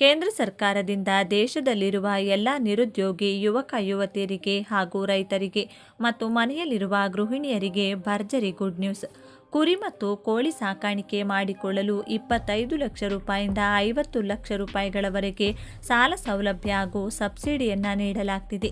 ಕೇಂದ್ರ ಸರ್ಕಾರದಿಂದ ದೇಶದಲ್ಲಿರುವ ಎಲ್ಲ ನಿರುದ್ಯೋಗಿ, ಯುವಕ, ಯುವತಿಯರಿಗೆ ಹಾಗೂ ರೈತರಿಗೆ ಮತ್ತು ಮನೆಯಲ್ಲಿರುವ ಗೃಹಿಣಿಯರಿಗೆ ಭರ್ಜರಿ ಗುಡ್ ನ್ಯೂಸ್ ಕುರಿ ಮತ್ತು ಕೋಳಿ ಸಾಕಾಣಿಕೆ ಮಾಡಿಕೊಳ್ಳಲು ಇಪ್ಪತ್ತೈದು ಲಕ್ಷ ರೂಪಾಯಿಂದ ಐವತ್ತು ಲಕ್ಷ ರೂಪಾಯಿಗಳವರೆಗೆ ಸಾಲ ಸೌಲಭ್ಯ ಹಾಗೂ ಸಬ್ಸಿಡಿಯನ್ನು ನೀಡಲಾಗ್ತಿದೆ.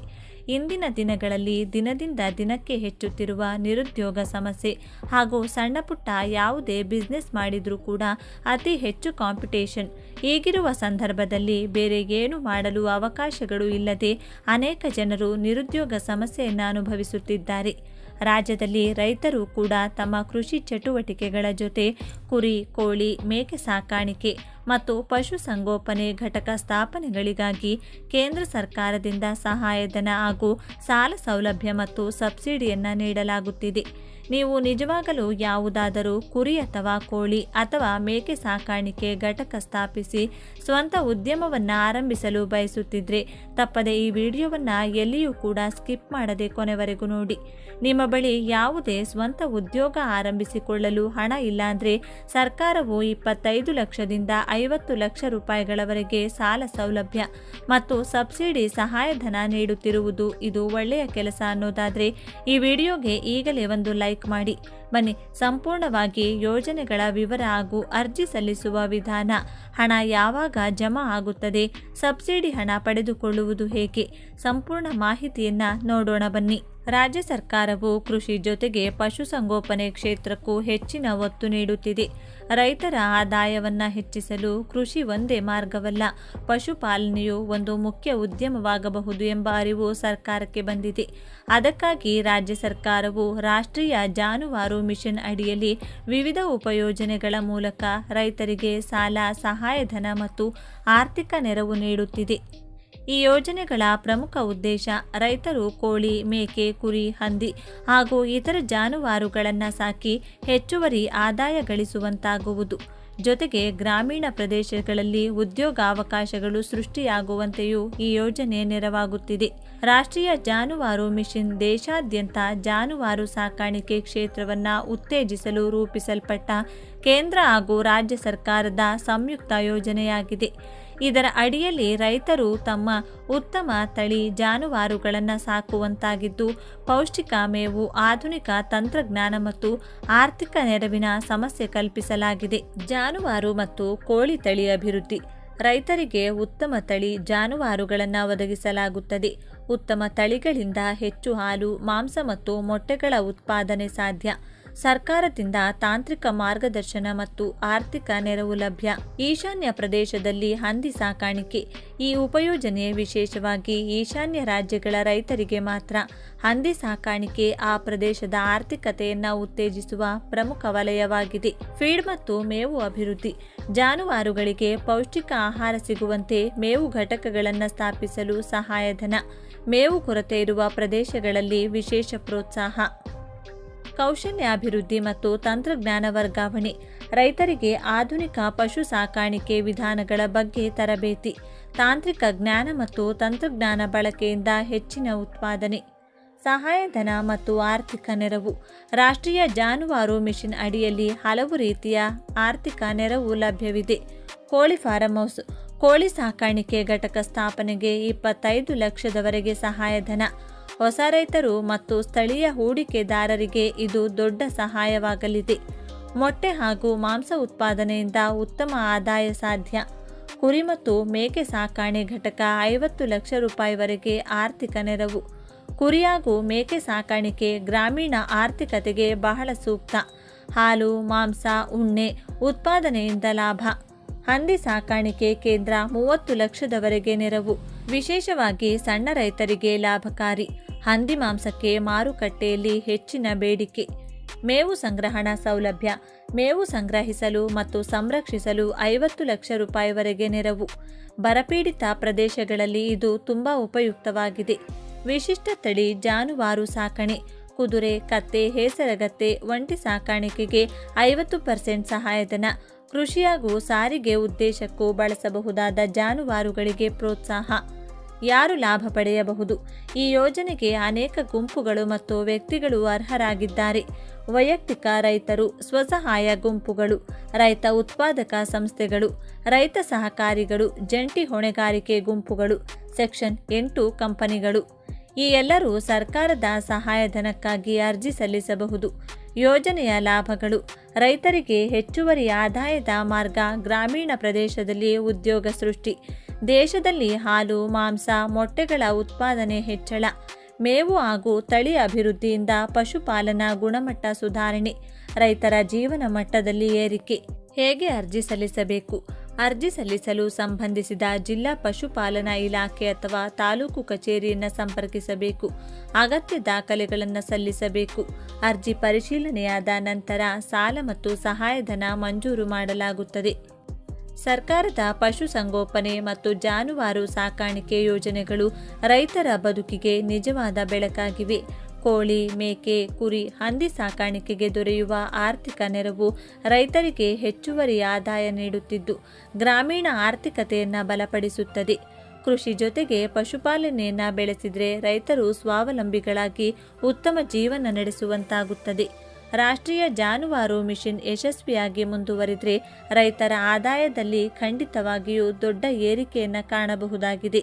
ಇಂದಿನ ದಿನಗಳಲ್ಲಿ ದಿನದಿಂದ ದಿನಕ್ಕೆ ಹೆಚ್ಚುತ್ತಿರುವ ನಿರುದ್ಯೋಗ ಸಮಸ್ಯೆ ಹಾಗೂ ಸಣ್ಣಪುಟ್ಟ ಯಾವುದೇ ಬಿಸ್ನೆಸ್ ಮಾಡಿದರೂ ಕೂಡ ಅತಿ ಹೆಚ್ಚು ಕಾಂಪಿಟೇಷನ್ ಈಗಿರುವ ಸಂದರ್ಭದಲ್ಲಿ ಬೇರೆ ಏನು ಮಾಡಲು ಅವಕಾಶಗಳು ಇಲ್ಲದೆ ಅನೇಕ ಜನರು ನಿರುದ್ಯೋಗ ಸಮಸ್ಯೆಯನ್ನು ಅನುಭವಿಸುತ್ತಿದ್ದಾರೆ. ರಾಜ್ಯದಲ್ಲಿ ರೈತರು ಕೂಡ ತಮ್ಮ ಕೃಷಿ ಚಟುವಟಿಕೆಗಳ ಜೊತೆ ಕುರಿ, ಕೋಳಿ, ಮೇಕೆ ಸಾಕಾಣಿಕೆ ಮತ್ತು ಪಶುಸಂಗೋಪನೆ ಘಟಕ ಸ್ಥಾಪನೆಗಳಿಗಾಗಿ ಕೇಂದ್ರ ಸರ್ಕಾರದಿಂದ ಸಹಾಯಧನ ಹಾಗೂ ಸಾಲ ಸೌಲಭ್ಯ ಮತ್ತು ಸಬ್ಸಿಡಿಯನ್ನು ನೀಡಲಾಗುತ್ತಿದೆ. ನೀವು ನಿಜವಾಗಲೂ ಯಾವುದಾದರೂ ಕುರಿ ಅಥವಾ ಕೋಳಿ ಅಥವಾ ಮೇಕೆ ಸಾಕಾಣಿಕೆ ಘಟಕ ಸ್ಥಾಪಿಸಿ ಸ್ವಂತ ಉದ್ಯಮವನ್ನು ಆರಂಭಿಸಲು ಬಯಸುತ್ತಿದ್ರೆ ತಪ್ಪದೆ ಈ ವಿಡಿಯೋವನ್ನು ಎಲ್ಲಿಯೂ ಕೂಡ ಸ್ಕಿಪ್ ಮಾಡದೆ ಕೊನೆವರೆಗೂ ನೋಡಿ. ನಿಮ್ಮ ಬಳಿ ಯಾವುದೇ ಸ್ವಂತ ಉದ್ಯೋಗ ಆರಂಭಿಸಿಕೊಳ್ಳಲು ಹಣ ಇಲ್ಲಾಂದರೆ ಸರ್ಕಾರವು ಇಪ್ಪತ್ತೈದು ಲಕ್ಷದಿಂದ ಐವತ್ತು ಲಕ್ಷ ರೂಪಾಯಿಗಳವರೆಗೆ ಸಾಲ ಸೌಲಭ್ಯ ಮತ್ತು ಸಬ್ಸಿಡಿ ಸಹಾಯಧನ ನೀಡುತ್ತಿರುವುದು ಇದು ಒಳ್ಳೆಯ ಕೆಲಸ ಅನ್ನೋದಾದರೆ ಈ ವಿಡಿಯೋಗೆ ಈಗಲೇ ಒಂದು ಲೈಕ್ ಮಾಡಿ. ಬನ್ನಿ, ಸಂಪೂರ್ಣವಾಗಿ ಯೋಜನೆಗಳ ವಿವರ ಹಾಗೂ ಅರ್ಜಿ ಸಲ್ಲಿಸುವ ವಿಧಾನ. ಹಣ ಯಾವಾಗ ಜಮಾ ಆಗುತ್ತದೆ? ಸಬ್ಸಿಡಿ ಹಣ ಪಡೆದುಕೊಳ್ಳುವುದು ಹೇಗೆ? ಸಂಪೂರ್ಣ ಮಾಹಿತಿಯನ್ನ ನೋಡೋಣ ಬನ್ನಿ. ರಾಜ್ಯ ಸರ್ಕಾರವು ಕೃಷಿ ಜೊತೆಗೆ ಪಶುಸಂಗೋಪನೆ ಕ್ಷೇತ್ರಕ್ಕೂ ಹೆಚ್ಚಿನ ಒತ್ತು ನೀಡುತ್ತಿದೆ. ರೈತರ ಆದಾಯವನ್ನು ಹೆಚ್ಚಿಸಲು ಕೃಷಿ ಒಂದೇ ಮಾರ್ಗವಲ್ಲ. ಪಶುಪಾಲನೆಯು ಒಂದು ಮುಖ್ಯ ಉದ್ಯಮವಾಗಬಹುದು ಎಂಬ ಅರಿವು ಸರ್ಕಾರಕ್ಕೆ ಬಂದಿದೆ. ಅದಕ್ಕಾಗಿ ರಾಜ್ಯ ಸರ್ಕಾರವು ರಾಷ್ಟ್ರೀಯ ಜಾನುವಾರು ಮಿಷನ್ ಅಡಿಯಲ್ಲಿ ವಿವಿಧ ಉಪಯೋಜನೆಗಳ ಮೂಲಕ ರೈತರಿಗೆ ಸಾಲ, ಸಹಾಯಧನ ಮತ್ತು ಆರ್ಥಿಕ ನೆರವು ನೀಡುತ್ತಿದೆ. ಈ ಯೋಜನೆಗಳ ಪ್ರಮುಖ ಉದ್ದೇಶ ರೈತರು ಕೋಳಿ, ಮೇಕೆ, ಕುರಿ, ಹಂದಿ ಹಾಗೂ ಇತರ ಜಾನುವಾರುಗಳನ್ನು ಸಾಕಿ ಹೆಚ್ಚುವರಿ ಆದಾಯ ಗಳಿಸುವಂತಾಗುವುದು. ಜೊತೆಗೆ ಗ್ರಾಮೀಣ ಪ್ರದೇಶಗಳಲ್ಲಿ ಉದ್ಯೋಗಾವಕಾಶಗಳು ಸೃಷ್ಟಿಯಾಗುವಂತೆಯೂ ಈ ಯೋಜನೆ ನೆರವಾಗುತ್ತಿದೆ. ರಾಷ್ಟ್ರೀಯ ಜಾನುವಾರು ಮಿಷನ್ ದೇಶಾದ್ಯಂತ ಜಾನುವಾರು ಸಾಕಾಣಿಕೆ ಕ್ಷೇತ್ರವನ್ನು ಉತ್ತೇಜಿಸಲು ರೂಪಿಸಲ್ಪಟ್ಟ ಕೇಂದ್ರ ಹಾಗೂ ರಾಜ್ಯ ಸರ್ಕಾರದ ಸಂಯುಕ್ತ ಯೋಜನೆಯಾಗಿದೆ. ಇದರ ಅಡಿಯಲ್ಲಿ ರೈತರು ತಮ್ಮ ಉತ್ತಮ ತಳಿ ಜಾನುವಾರುಗಳನ್ನು ಸಾಕುವಂತಾಗಿದ್ದು, ಪೌಷ್ಟಿಕ ಆಧುನಿಕ ತಂತ್ರಜ್ಞಾನ ಮತ್ತು ಆರ್ಥಿಕ ನೆರವಿನ ಸಮಸ್ಯೆ ಕಲ್ಪಿಸಲಾಗಿದೆ. ಜಾನುವಾರು ಮತ್ತು ಕೋಳಿ ತಳಿ ಅಭಿವೃದ್ಧಿ. ರೈತರಿಗೆ ಉತ್ತಮ ತಳಿ ಜಾನುವಾರುಗಳನ್ನು ಒದಗಿಸಲಾಗುತ್ತದೆ. ಉತ್ತಮ ತಳಿಗಳಿಂದ ಹೆಚ್ಚು ಹಾಲು, ಮಾಂಸ ಮತ್ತು ಮೊಟ್ಟೆಗಳ ಉತ್ಪಾದನೆ ಸಾಧ್ಯ. ಸರ್ಕಾರದಿಂದ ತಾಂತ್ರಿಕ ಮಾರ್ಗದರ್ಶನ ಮತ್ತು ಆರ್ಥಿಕ ನೆರವು ಲಭ್ಯ. ಈಶಾನ್ಯ ಪ್ರದೇಶದಲ್ಲಿ ಹಂದಿ ಸಾಕಾಣಿಕೆ. ಈ ಉಪಯೋಜನೆ ವಿಶೇಷವಾಗಿ ಈಶಾನ್ಯ ರಾಜ್ಯಗಳ ರೈತರಿಗೆ ಮಾತ್ರ. ಹಂದಿ ಸಾಕಾಣಿಕೆ ಆ ಪ್ರದೇಶದ ಆರ್ಥಿಕತೆಯನ್ನು ಉತ್ತೇಜಿಸುವ ಪ್ರಮುಖ ವಲಯವಾಗಿದೆ. ಫೀಡ್ ಮತ್ತು ಮೇವು ಅಭಿವೃದ್ಧಿ. ಜಾನುವಾರುಗಳಿಗೆ ಪೌಷ್ಟಿಕ ಆಹಾರ ಸಿಗುವಂತೆ ಮೇವು ಘಟಕಗಳನ್ನು ಸ್ಥಾಪಿಸಲು ಸಹಾಯಧನ. ಮೇವು ಕೊರತೆ ಇರುವ ಪ್ರದೇಶಗಳಲ್ಲಿ ವಿಶೇಷ ಪ್ರೋತ್ಸಾಹ. ಕೌಶಲ್ಯಾಭಿವೃದ್ಧಿ ಮತ್ತು ತಂತ್ರಜ್ಞಾನ ವರ್ಗಾವಣೆ. ರೈತರಿಗೆ ಆಧುನಿಕ ಪಶು ಸಾಕಾಣಿಕೆ ವಿಧಾನಗಳ ಬಗ್ಗೆ ತರಬೇತಿ, ತಾಂತ್ರಿಕ ಜ್ಞಾನ ಮತ್ತು ತಂತ್ರಜ್ಞಾನ ಬಳಕೆಯಿಂದ ಹೆಚ್ಚಿನ ಉತ್ಪಾದನೆ, ಸಹಾಯಧನ ಮತ್ತು ಆರ್ಥಿಕ ನೆರವು. ರಾಷ್ಟ್ರೀಯ ಜಾನುವಾರು ಮಿಷನ್ ಅಡಿಯಲ್ಲಿ ಹಲವು ರೀತಿಯ ಆರ್ಥಿಕ ನೆರವು ಲಭ್ಯವಿದೆ. ಕೋಳಿ ಫಾರಂ ಹೌಸ್, ಕೋಳಿ ಸಾಕಾಣಿಕೆ ಘಟಕ ಸ್ಥಾಪನೆಗೆ ಇಪ್ಪತ್ತೈದು ಲಕ್ಷದವರೆಗೆ ಸಹಾಯಧನ. ಹೊಸ ರೈತರು ಮತ್ತು ಸ್ಥಳೀಯ ಹೂಡಿಕೆದಾರರಿಗೆ ಇದು ದೊಡ್ಡ ಸಹಾಯವಾಗಲಿದೆ. ಮೊಟ್ಟೆ ಹಾಗೂ ಮಾಂಸ ಉತ್ಪಾದನೆಯಿಂದ ಉತ್ತಮ ಆದಾಯ ಸಾಧ್ಯ. ಕುರಿ ಮತ್ತು ಮೇಕೆ ಸಾಕಾಣೆ ಘಟಕ ಐವತ್ತು ಲಕ್ಷ ರೂಪಾಯಿವರೆಗೆ ಆರ್ಥಿಕ ನೆರವು. ಕುರಿ ಹಾಗೂ ಮೇಕೆ ಸಾಕಾಣಿಕೆ ಗ್ರಾಮೀಣ ಆರ್ಥಿಕತೆಗೆ ಬಹಳ ಸೂಕ್ತ. ಹಾಲು, ಮಾಂಸ, ಉಣ್ಣೆ ಉತ್ಪಾದನೆಯಿಂದ ಲಾಭ. ಹಂದಿ ಸಾಕಾಣಿಕೆ ಕೇಂದ್ರ ಮೂವತ್ತು ಲಕ್ಷದವರೆಗೆ ನೆರವು. ವಿಶೇಷವಾಗಿ ಸಣ್ಣ ರೈತರಿಗೆ ಲಾಭಕಾರಿ. ಹಂದಿ ಮಾಂಸಕ್ಕೆ ಮಾರುಕಟ್ಟೆಯಲ್ಲಿ ಹೆಚ್ಚಿನ ಬೇಡಿಕೆ. ಮೇವು ಸಂಗ್ರಹಣಾ ಸೌಲಭ್ಯ, ಮೇವು ಸಂಗ್ರಹಿಸಲು ಮತ್ತು ಸಂರಕ್ಷಿಸಲು ಐವತ್ತು ಲಕ್ಷ ರೂಪಾಯಿವರೆಗೆ ನೆರವು. ಬರಪೀಡಿತ ಪ್ರದೇಶಗಳಲ್ಲಿ ಇದು ತುಂಬ ಉಪಯುಕ್ತವಾಗಿದೆ. ವಿಶಿಷ್ಟ ತಳಿ ಜಾನುವಾರು ಸಾಕಣೆ, ಕುದುರೆ, ಕತ್ತೆ, ಹೇಸರಗತ್ತೆ, ಒಂಟಿ ಸಾಕಾಣಿಕೆಗೆ ಐವತ್ತು ಪರ್ಸೆಂಟ್ ಸಹಾಯಧನ. ಕೃಷಿ ಹಾಗೂ ಸಾರಿಗೆ ಉದ್ದೇಶಕ್ಕೂ ಬಳಸಬಹುದಾದ ಜಾನುವಾರುಗಳಿಗೆ ಪ್ರೋತ್ಸಾಹ. ಯಾರು ಲಾಭ ಪಡೆಯಬಹುದು? ಈ ಯೋಜನೆಗೆ ಅನೇಕ ಗುಂಪುಗಳು ಮತ್ತು ವ್ಯಕ್ತಿಗಳು ಅರ್ಹರಾಗಿದ್ದಾರೆ. ವೈಯಕ್ತಿಕ ರೈತರು, ಸ್ವಸಹಾಯ ಗುಂಪುಗಳು, ರೈತ ಉತ್ಪಾದಕ ಸಂಸ್ಥೆಗಳು, ರೈತ ಸಹಕಾರಿಗಳು, ಜಂಟಿ ಹೊಣೆಗಾರಿಕೆ ಗುಂಪುಗಳು, ಸೆಕ್ಷನ್ ಎಂಟು ಕಂಪನಿಗಳು. ಈ ಎಲ್ಲರೂ ಸರ್ಕಾರದ ಸಹಾಯಧನಕ್ಕಾಗಿ ಅರ್ಜಿ ಸಲ್ಲಿಸಬಹುದು. ಯೋಜನೆಯ ಲಾಭಗಳು, ರೈತರಿಗೆ ಹೆಚ್ಚುವರಿ ಆದಾಯದ ಮಾರ್ಗ ಗ್ರಾಮೀಣ ಪ್ರದೇಶದಲ್ಲಿ ಉದ್ಯೋಗ ಸೃಷ್ಟಿ. ದೇಶದಲ್ಲಿ ಹಾಲು, ಮಾಂಸ, ಮೊಟ್ಟೆಗಳ ಉತ್ಪಾದನೆ ಹೆಚ್ಚಳ. ಮೇವು ಹಾಗೂ ತಳಿ ಅಭಿವೃದ್ಧಿಯಿಂದ ಪಶುಪಾಲನಾ ಗುಣಮಟ್ಟ ಸುಧಾರಣೆ, ರೈತರ ಜೀವನ ಮಟ್ಟದಲ್ಲಿ ಏರಿಕೆ. ಹೇಗೆ ಅರ್ಜಿ ಸಲ್ಲಿಸಬೇಕು? ಅರ್ಜಿ ಸಲ್ಲಿಸಲು ಸಂಬಂಧಿಸಿದ ಜಿಲ್ಲಾ ಪಶುಪಾಲನಾ ಇಲಾಖೆ ಅಥವಾ ತಾಲೂಕು ಕಚೇರಿಯನ್ನು ಸಂಪರ್ಕಿಸಬೇಕು. ಅಗತ್ಯ ದಾಖಲೆಗಳನ್ನು ಸಲ್ಲಿಸಬೇಕು. ಅರ್ಜಿ ಪರಿಶೀಲನೆಯಾದ ನಂತರ ಸಾಲ ಮತ್ತು ಸಹಾಯಧನ ಮಂಜೂರು ಮಾಡಲಾಗುತ್ತದೆ. ಸರ್ಕಾರದ ಪಶುಸಂಗೋಪನೆ ಮತ್ತು ಜಾನುವಾರು ಸಾಕಾಣಿಕೆ ಯೋಜನೆಗಳು ರೈತರ ಬದುಕಿಗೆ ನಿಜವಾದ ಬೆಳಕಾಗಿವೆ. ಕೋಳಿ, ಮೇಕೆ, ಕುರಿ ಹಂದಿ ಸಾಕಾಣಿಕೆಗೆ ದೊರೆಯುವ ಆರ್ಥಿಕ ನೆರವು ರೈತರಿಗೆ ಹೆಚ್ಚುವರಿ ಆದಾಯ ನೀಡುತ್ತಿದ್ದು, ಗ್ರಾಮೀಣ ಆರ್ಥಿಕತೆಯನ್ನು ಬಲಪಡಿಸುತ್ತದೆ. ಕೃಷಿ ಜೊತೆಗೆ ಪಶುಪಾಲನೆಯನ್ನು ಬೆಳೆಸಿದರೆ ರೈತರು ಸ್ವಾವಲಂಬಿಗಳಾಗಿ ಉತ್ತಮ ಜೀವನ ನಡೆಸುವಂತಾಗುತ್ತದೆ. ರಾಷ್ಟ್ರೀಯ ಜಾನುವಾರು ಮಿಷನ್ ಯಶಸ್ವಿಯಾಗಿ ಮುಂದುವರಿದರೆ ರೈತರ ಆದಾಯದಲ್ಲಿ ಖಂಡಿತವಾಗಿಯೂ ದೊಡ್ಡ ಏರಿಕೆಯನ್ನು ಕಾಣಬಹುದಾಗಿದೆ.